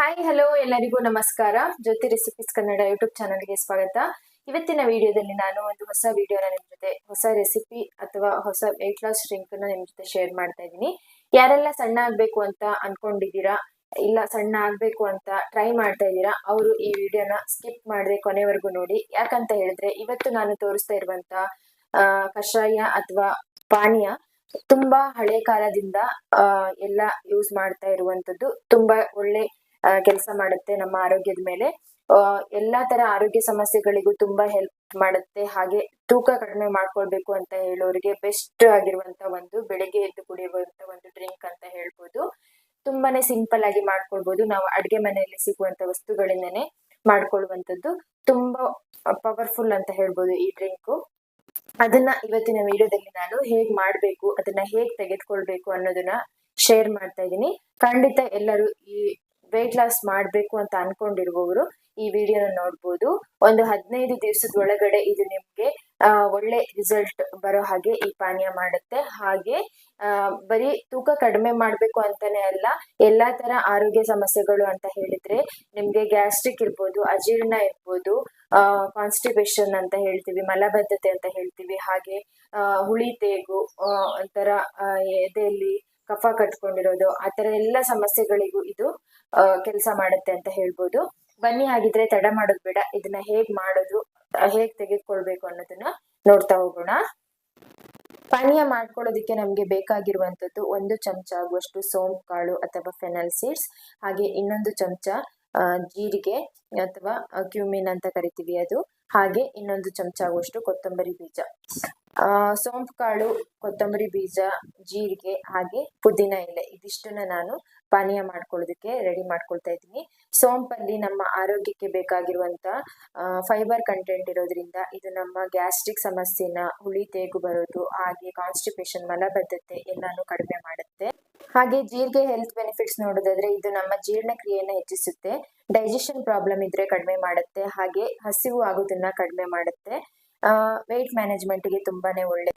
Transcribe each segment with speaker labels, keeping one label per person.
Speaker 1: Hi hello ಎಲ್ಲರಿಗೂ ನಮಸ್ಕಾರ. ಜ್ಯೋತಿ recipes Kannada YouTube ಚಾನಲ್ಗೆ ಸ್ವಾಗತ. ಇವತ್ತಿನ ವಿಡಿಯೋದಲ್ಲಿ ನಾನು ಒಂದು ಹೊಸ ವಿಡಿಯೋನ ನಿಮ್ಮ ಜೊತೆ, ಹೊಸ ರೆಸಿಪಿ ಅಥವಾ ಹೊಸ ವೆಯ್ಟ್ ಲಾಸ್ ಡ್ರಿಂಕ್ನ ನಿಮ್ ಜೊತೆ ಶೇರ್ ಮಾಡ್ತಾ ಇದ್ದೀನಿ. ಯಾರೆಲ್ಲ ಸಣ್ಣ ಆಗ್ಬೇಕು ಅಂತ ಅನ್ಕೊಂಡಿದ್ದೀರಾ, ಇಲ್ಲ ಸಣ್ಣ ಆಗ್ಬೇಕು ಅಂತ ಟ್ರೈ ಮಾಡ್ತಾ ಇದ್ದೀರಾ, ಅವರು ಈ ವಿಡಿಯೋನ ಸ್ಕಿಪ್ ಮಾಡದೆ ಕೊನೆವರೆಗೂ ನೋಡಿ. ಯಾಕಂತ ಹೇಳಿದ್ರೆ, ಇವತ್ತು ನಾನು ತೋರಿಸ್ತಾ ಇರುವಂತ ಕಷಾಯ ಅಥವಾ ಪಾನೀಯ ತುಂಬಾ ಹಳೆ ಕಾಲದಿಂದ ಎಲ್ಲ ಯೂಸ್ ಮಾಡ್ತಾ ಇರುವಂತದ್ದು, ತುಂಬಾ ಒಳ್ಳೆ ಕೆಲಸ ಮಾಡುತ್ತೆ ನಮ್ಮ ಆರೋಗ್ಯದ ಮೇಲೆ. ಎಲ್ಲಾ ತರ ಆರೋಗ್ಯ ಸಮಸ್ಯೆಗಳಿಗೂ ತುಂಬಾ ಹೆಲ್ಪ್ ಮಾಡುತ್ತೆ. ಹಾಗೆ ತೂಕ ಕಡಿಮೆ ಮಾಡ್ಕೊಳ್ಬೇಕು ಅಂತ ಹೇಳೋರಿಗೆ ಬೆಸ್ಟ್ ಆಗಿರುವಂತ ಒಂದು ಬೆಳಿಗ್ಗೆ ಎದ್ದು ಕುಡಿಯುವಂತ ಒಂದು ಡ್ರಿಂಕ್ ಅಂತ ಹೇಳ್ಬೋದು. ತುಂಬಾನೇ ಸಿಂಪಲ್ ಆಗಿ ಮಾಡ್ಕೊಳ್ಬಹುದು ನಾವು ಅಡ್ಗೆ ಮನೆಯಲ್ಲಿ ಸಿಗುವಂತ ವಸ್ತುಗಳಿಂದನೇ ಮಾಡ್ಕೊಳ್ಳುವಂತದ್ದು ತುಂಬಾ ಪವರ್ಫುಲ್ ಅಂತ ಹೇಳ್ಬೋದು ಈ ಡ್ರಿಂಕ್ ಅದನ್ನ ಇವತ್ತಿನ ವಿಡಿಯೋದಲ್ಲಿ ನಾನು ಹೇಗ್ ಮಾಡ್ಬೇಕು, ಅದನ್ನ ಹೇಗ್ ತೆಗೆದುಕೊಳ್ಬೇಕು ಅನ್ನೋದನ್ನ ಶೇರ್ ಮಾಡ್ತಾ ಇದ್ದೀನಿ. ಖಂಡಿತ ಎಲ್ಲರೂ ಈ ವೆಯ್ಟ್ ಲಾಸ್ ಮಾಡಬೇಕು ಅಂತ ಅನ್ಕೊಂಡಿರುವವರು ಈ ವಿಡಿಯೋನ ನೋಡ್ಬೋದು. ಒಂದು ಹದಿನೈದು ದಿವಸದ ಒಳಗಡೆ ಇದು ನಿಮ್ಗೆ ಒಳ್ಳೆ ರಿಸಲ್ಟ್ ಬರೋ ಹಾಗೆ ಈ ಪಾನೀಯ ಮಾಡುತ್ತೆ. ಹಾಗೆ ಬರೀ ತೂಕ ಕಡಿಮೆ ಮಾಡಬೇಕು ಅಂತಾನೆ ಅಲ್ಲ, ಎಲ್ಲಾ ತರ ಆರೋಗ್ಯ ಸಮಸ್ಯೆಗಳು ಅಂತ ಹೇಳಿದ್ರೆ ನಿಮ್ಗೆ ಗ್ಯಾಸ್ಟ್ರಿಕ್ ಇರ್ಬೋದು, ಅಜೀರ್ಣ ಇರ್ಬೋದು ಕಾನ್ಸ್ಟಿಪೇಷನ್ ಅಂತ ಹೇಳ್ತೀವಿ, ಮಲಬದ್ಧತೆ ಅಂತ ಹೇಳ್ತೀವಿ. ಹಾಗೆ ಹುಳಿ ತೇಗು ಒಂಥರ ಎದೆಯಲ್ಲಿ ಕಫ ಕಟ್ಕೊಂಡಿರೋದು, ಆ ತರ ಎಲ್ಲ ಸಮಸ್ಯೆಗಳಿಗೂ ಇದು ಕೆಲಸ ಮಾಡುತ್ತೆ ಅಂತ ಹೇಳ್ಬೋದು. ಬನ್ನಿ ಹಾಗಿದ್ರೆ ತಡ ಮಾಡೋದು ಬೇಡ, ಇದನ್ನ ಹೇಗ್ ಮಾಡೋದು, ಹೇಗ್ ತೆಗೆದುಕೊಳ್ಬೇಕು ಅನ್ನೋದನ್ನ ನೋಡ್ತಾ ಹೋಗೋಣ. ಪಾನೀಯ ಮಾಡ್ಕೊಳ್ಳೋದಕ್ಕೆ ನಮಗೆ ಬೇಕಾಗಿರುವಂತದ್ದು ಒಂದು ಚಮಚ ಆಗುವಷ್ಟು ಸೋಂಪು, ಕಾಳು ಅಥವಾ ಫೆನಲ್ ಸೀಡ್ಸ್, ಹಾಗೆ ಇನ್ನೊಂದು ಚಮಚ ಜೀರಿಗೆ ಅಥವಾ ಕ್ಯೂಮಿನ್ ಅಂತ ಕರಿತೀವಿ ಅದು. ಹಾಗೆ ಇನ್ನೊಂದು ಚಮಚ ಆಗುವಷ್ಟು ಕೊತ್ತಂಬರಿ ಬೀಜ. ಸೋಂಪು ಕಾಳು, ಕೊತ್ತಂಬರಿ ಬೀಜ, ಜೀರಿಗೆ ಹಾಗೆ ಪುದೀನ ಎಲೆ ಇದಿಷ್ಟನ್ನ ನಾನು ಪಾನೀಯ ಮಾಡ್ಕೊಳ್ಳೋದಕ್ಕೆ ರೆಡಿ ಮಾಡ್ಕೊಳ್ತಾ ಇದ್ದೀನಿ. ಸೋಂಪಲ್ಲಿ ನಮ್ಮ ಆರೋಗ್ಯಕ್ಕೆ ಬೇಕಾಗಿರುವಂತ ಫೈಬರ್ ಕಂಟೆಂಟ್ ಇರೋದ್ರಿಂದ ಇದು ನಮ್ಮ ಗ್ಯಾಸ್ಟ್ರಿಕ್ ಸಮಸ್ಯೆನ, ಹುಳಿ, ತೇಗು ಬರೋದು, ಹಾಗೆ ಕಾನ್ಸ್ಟಿಪೇಷನ್ ಮಲಬದ್ಧತೆ ಎಲ್ಲಾನು ಕಡಿಮೆ ಮಾಡುತ್ತೆ. ಹಾಗೆ ಜೀರಿಗೆ ಹೆಲ್ತ್ ಬೆನಿಫಿಟ್ಸ್ ನೋಡೋದಾದ್ರೆ ಇದು ನಮ್ಮ ಜೀರ್ಣಕ್ರಿಯೆಯನ್ನು ಹೆಚ್ಚಿಸುತ್ತೆ. ಡೈಜೆಷನ್ ಪ್ರಾಬ್ಲಮ್ ಇದ್ರೆ ಕಡಿಮೆ ಮಾಡುತ್ತೆ. ಹಾಗೆ ಹಸಿವು ಆಗೋದನ್ನ ಕಡಿಮೆ ಮಾಡುತ್ತೆ. ವೆಯ್ಟ್ ಮ್ಯಾನೇಜ್ಮೆಂಟ್ಗೆ ತುಂಬಾನೇ ಒಳ್ಳೆ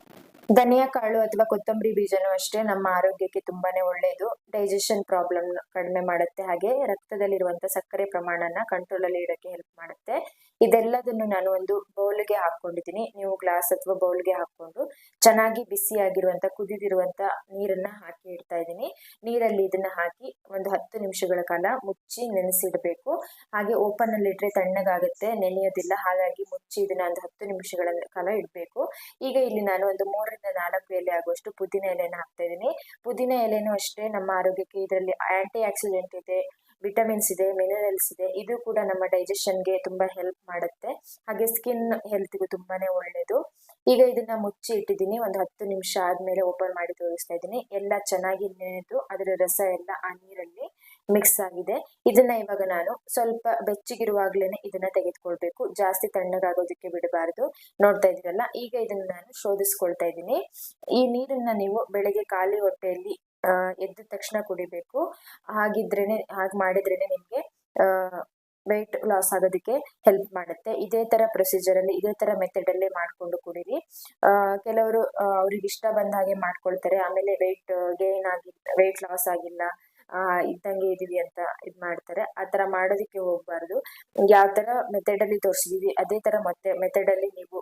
Speaker 1: ಧನಿಯಾ ಕಾಳು ಅಥವಾ ಕೊತ್ತಂಬರಿ ಬೀಜನೂ ಅಷ್ಟೇ ನಮ್ಮ ಆರೋಗ್ಯಕ್ಕೆ ತುಂಬಾನೇ ಒಳ್ಳೆಯದು ಡೈಜೆಷನ್ ಪ್ರಾಬ್ಲಮ್ ಕಡಿಮೆ ಮಾಡುತ್ತೆ. ಹಾಗೆ ರಕ್ತದಲ್ಲಿರುವಂತಹ ಸಕ್ಕರೆ ಪ್ರಮಾಣನ ಕಂಟ್ರೋಲ್ ಅಲ್ಲಿ ಇಡಕ್ಕೆ ಹೆಲ್ಪ್ ಮಾಡುತ್ತೆ. ಇದೆಲ್ಲದನ್ನು ನಾನು ಒಂದು ಬೌಲ್ಗೆ ಹಾಕೊಂಡಿದ್ದೀನಿ ನೀವು ಗ್ಲಾಸ್ ಅಥವಾ ಬೌಲ್ಗೆ ಹಾಕೊಂಡು ಚೆನ್ನಾಗಿ ಬಿಸಿಯಾಗಿರುವಂತ ಕುದಿದಿರುವಂತ ನೀರನ್ನ ಹಾಕಿ ಇಡ್ತಾ ಇದ್ದೀನಿ. ನೀರಲ್ಲಿ ಇದನ್ನ ಹಾಕಿ ಒಂದು ಹತ್ತು ನಿಮಿಷಗಳ ಕಾಲ ಮುಚ್ಚಿ ನೆನೆಸಿಡಬೇಕು. ಹಾಗೆ ಓಪನ್ ಅಲ್ಲಿ ಇಟ್ರೆ ತಣ್ಣಗಾಗುತ್ತೆ, ನೆನೆಯೋದಿಲ್ಲ. ಹಾಗಾಗಿ ಮುಚ್ಚಿ ಇದನ್ನ ಒಂದು ಹತ್ತು ನಿಮಿಷಗಳ ಕಾಲ ಇಡಬೇಕು. ಈಗ ಇಲ್ಲಿ ನಾನು ಒಂದು ಮೂರರಿಂದ ನಾಲ್ಕು ಎಲೆ ಆಗುವಷ್ಟು ಪುದೀನ ಎಲೆಯನ್ನು ಹಾಕ್ತಾ ಇದ್ದೀನಿ. ಪುದೀನ ಎಲೆನೂ ಅಷ್ಟೇ ನಮ್ಮ ಆರೋಗ್ಯಕ್ಕೆ ಇದರಲ್ಲಿ ಆಂಟಿ ಆಕ್ಸಿಡೆಂಟ್ ಇದೆ. ವಿಟಮಿನ್ಸ್ ಇದೆ, ಮಿನರಲ್ಸ್ ಇದೆ, ಇದು ಕೂಡ ನಮ್ಮ ಡೈಜೆಷನ್ಗೆ ತುಂಬಾ ಹೆಲ್ಪ್ ಮಾಡುತ್ತೆ. ಹಾಗೆ ಸ್ಕಿನ್ ಹೆಲ್ತ್ಗೂ ತುಂಬಾನೇ ಒಳ್ಳೆಯದು ಈಗ ಇದನ್ನ ಮುಚ್ಚಿ ಇಟ್ಟಿದ್ದೀನಿ ಒಂದು ಹತ್ತು ನಿಮಿಷ ಆದ್ಮೇಲೆ ಓಪನ್ ಮಾಡಿ ತೋರಿಸ್ತಾ ಇದ್ದೀನಿ. ಎಲ್ಲ ಚೆನ್ನಾಗಿ ನೆನೆದು ಅದರ ರಸ ಎಲ್ಲ ಆ ನೀರಲ್ಲಿ ಮಿಕ್ಸ್ ಆಗಿದೆ. ಇದನ್ನ ಇವಾಗ ನಾನು ಸ್ವಲ್ಪ ಬೆಚ್ಚಗಿರುವಾಗ್ಲೇನೆ ಇದನ್ನ ತೆಗೆದುಕೊಳ್ಬೇಕು. ಜಾಸ್ತಿ ತಣ್ಣಗಾಗೋದಕ್ಕೆ ಬಿಡಬಾರದು. ನೋಡ್ತಾ ಇದ್ದೀರಲ್ಲ, ಈಗ ಇದನ್ನ ನಾನು ಶೋಧಿಸ್ಕೊಳ್ತಾ ಇದ್ದೀನಿ. ಈ ನೀರನ್ನ ನೀವು ಬೆಳಗ್ಗೆ ಖಾಲಿ ಹೊಟ್ಟೆಯಲ್ಲಿ ಎದ್ದ ತಕ್ಷಣ ಕುಡಿಬೇಕು. ಹಾಗಿದ್ರೇನೆ, ಹಾಗೆ ಮಾಡಿದ್ರೇನೆ ನಿಮ್ಗೆ ವೆಯ್ಟ್ ಲಾಸ್ ಆಗೋದಕ್ಕೆ ಹೆಲ್ಪ್ ಮಾಡುತ್ತೆ. ಇದೇ ತರ ಪ್ರೊಸೀಜರ್ ಅಲ್ಲಿ, ಇದೇ ತರ ಮೆಥಡ್ ಅಲ್ಲೇ ಮಾಡ್ಕೊಂಡು ಕುಡೀರಿ. ಕೆಲವರು ಅವ್ರಿಗೆ ಇಷ್ಟ ಬಂದ ಹಾಗೆ ಮಾಡ್ಕೊಳ್ತಾರೆ. ಆಮೇಲೆ ವೆಯ್ಟ್ ಗೇನ್ ಆಗಿಲ್ಲ ವೆಯ್ಟ್ ಲಾಸ್ ಆಗಿಲ್ಲ. ಇದ್ದಂಗೆ ಇದೀವಿ ಅಂತ ಇದು ಮಾಡ್ತಾರೆ. ಆ ಥರ ಮಾಡೋದಕ್ಕೆ ಹೋಗ್ಬಾರ್ದು. ಯಾವ ಥರ ಮೆಥಡ್ ಅಲ್ಲಿ ತೋರಿಸಿದೀವಿ, ಅದೇ ತರ ಮತ್ತೆ ಮೆಥಡ್ ಅಲ್ಲಿ ನೀವು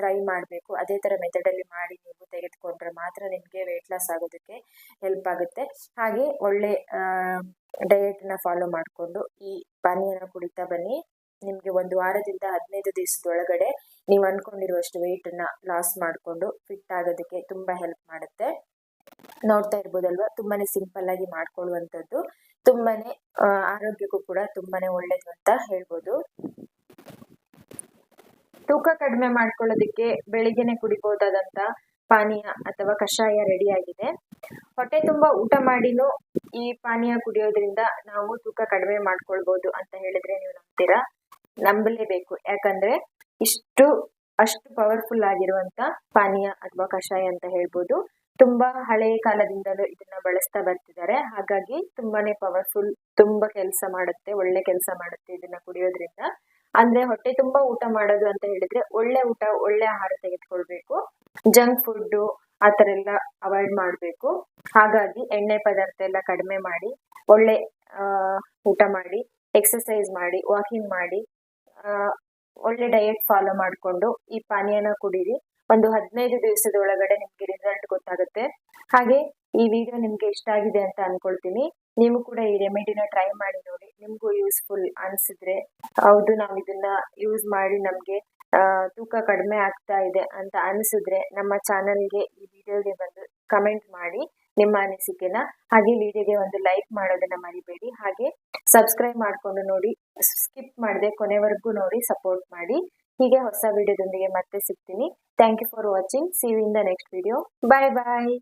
Speaker 1: ಟ್ರೈ ಮಾಡಬೇಕು. ಅದೇ ತರ ಮೆಥಡ್ ಅಲ್ಲಿ ಮಾಡಿ ನೀವು ತೆಗೆದುಕೊಂಡ್ರೆ ಮಾತ್ರ ನಿಮಗೆ ವೆಯ್ಟ್ ಲಾಸ್ ಆಗೋದಕ್ಕೆ ಹೆಲ್ಪ್ ಆಗುತ್ತೆ. ಹಾಗೆ ಒಳ್ಳೆ ಡಯಟ್ನ ಫಾಲೋ ಮಾಡಿಕೊಂಡು ಈ ಪಾನೀಯನ ಕುಡಿತಾ ಬನ್ನಿ. ನಿಮಗೆ ಒಂದು ವಾರದಿಂದ ಹದಿನೈದು ದಿವಸದೊಳಗಡೆ ನೀವು ಅಂದ್ಕೊಂಡಿರುವಷ್ಟು ವೆಯ್ಟನ್ನು ಲಾಸ್ ಮಾಡಿಕೊಂಡು ಫಿಟ್ ಆಗೋದಕ್ಕೆ ತುಂಬಾ ಹೆಲ್ಪ್ ಮಾಡುತ್ತೆ. ನೋಡ್ತಾ ಇರ್ಬೋದಲ್ವಾ? ತುಂಬಾನೇ ಸಿಂಪಲ್ ಆಗಿ ಮಾಡ್ಕೊಳ್ಳುವಂಥದ್ದು. ತುಂಬಾನೇ ಆರೋಗ್ಯಕ್ಕೂ ಕೂಡ ತುಂಬಾನೇ ಒಳ್ಳೇದು ಅಂತ ಹೇಳ್ಬೋದು. ತೂಕ ಕಡಿಮೆ ಮಾಡ್ಕೊಳ್ಳೋದಕ್ಕೆ ಬೆಳಿಗ್ಗೆನೆ ಕುಡಿಬಹುದಾದಂತ ಪಾನೀಯ ಅಥವಾ ಕಷಾಯ ರೆಡಿ ಆಗಿದೆ. ಹೊಟ್ಟೆ ತುಂಬಾ ಊಟ ಮಾಡಿನೂ ಈ ಪಾನೀಯ ಕುಡಿಯೋದ್ರಿಂದ ನಾವು ತೂಕ ಕಡಿಮೆ ಮಾಡ್ಕೊಳ್ಬಹುದು ಅಂತ ಹೇಳಿದ್ರೆ ನೀವು ನಂಬ್ತೀರಾ? ನಂಬಲೇಬೇಕು. ಯಾಕಂದ್ರೆ ಇಷ್ಟು, ಅಷ್ಟು ಪವರ್ಫುಲ್ ಆಗಿರುವಂತ ಪಾನೀಯ ಅಥವಾ ಕಷಾಯ ಅಂತ ಹೇಳ್ಬೋದು. ತುಂಬಾ ಹಳೆಯ ಕಾಲದಿಂದಲೂ ಇದನ್ನ ಬಳಸ್ತಾ ಬರ್ತಿದ್ದಾರೆ. ಹಾಗಾಗಿ ತುಂಬಾನೇ ಪವರ್ಫುಲ್ ತುಂಬಾ ಕೆಲಸ ಮಾಡುತ್ತೆ, ಒಳ್ಳೆ ಕೆಲಸ ಮಾಡುತ್ತೆ ಇದನ್ನ ಕುಡಿಯೋದ್ರಿಂದ. ಅಂದ್ರೆ ಹೊಟ್ಟೆ ತುಂಬಾ ಊಟ ಮಾಡೋದು ಅಂತ ಹೇಳಿದ್ರೆ ಒಳ್ಳೆ ಊಟ, ಒಳ್ಳೆ ಆಹಾರ ತೆಗೆದುಕೊಳ್ಬೇಕು. ಜಂಕ್ ಫುಡ್ ಆತರ ಎಲ್ಲ ಅವಾಯ್ಡ್ ಮಾಡಬೇಕು. ಹಾಗಾಗಿ ಎಣ್ಣೆ ಪದಾರ್ಥ ಎಲ್ಲ ಕಡಿಮೆ ಮಾಡಿ, ಒಳ್ಳೆ ಊಟ ಮಾಡಿ ಎಕ್ಸಸೈಸ್ ಮಾಡಿ ವಾಕಿಂಗ್ ಮಾಡಿ ಒಳ್ಳೆ ಡಯಟ್ ಫಾಲೋ ಮಾಡಿಕೊಂಡು ಈ ಪಾನೀಯನ ಕುಡೀರಿ. ಒಂದು ಹದಿನೈದು ದಿವಸದ ಒಳಗಡೆ ನಿಮ್ಗೆ ರಿಸಲ್ಟ್ ಗೊತ್ತಾಗುತ್ತೆ. ಹಾಗೆ ಈ ವಿಡಿಯೋ ನಿಮ್ಗೆ ಇಷ್ಟ ಆಗಿದೆ ಅಂತ ಅನ್ಕೊಳ್ತೀನಿ. ನೀವು ಕೂಡ ಈ ರೆಮಿಡಿನ ಟ್ರೈ ಮಾಡಿ ನೋಡಿ. ನಿಮ್ಗೂ ಯೂಸ್ಫುಲ್ ಅನ್ಸಿದ್ರೆ ಹೌದು, ನಾವು ಇದನ್ನ ಯೂಸ್ ಮಾಡಿ ನಮ್ಗೆ ತೂಕ ಕಡಿಮೆ ಆಗ್ತಾ ಇದೆ ಅಂತ ಅನಿಸಿದ್ರೆ ನಮ್ಮ ಚಾನಲ್ಗೆ ಈ ವಿಡಿಯೋಗೆ ಬಂದು ಕಮೆಂಟ್ ಮಾಡಿ ನಿಮ್ಮ ಅನಿಸಿಕೆನ. ಹಾಗೆ ವಿಡಿಯೋಗೆ ಒಂದು ಲೈಕ್ ಮಾಡೋದನ್ನ ಮರಿಬೇಡಿ. ಹಾಗೆ ಸಬ್ಸ್ಕ್ರೈಬ್ ಮಾಡ್ಕೊಂಡು ನೋಡಿ ಸ್ಕಿಪ್ ಮಾಡದೆ ಕೊನೆವರೆಗೂ ನೋಡಿ ಸಪೋರ್ಟ್ ಮಾಡಿ. ಹೀಗೆ ಹೊಸ ವಿಡಿಯೋದೊಂದಿಗೆ ಮತ್ತೆ ಸಿಗ್ತೀನಿ. Thank you for watching see you in the next video bye bye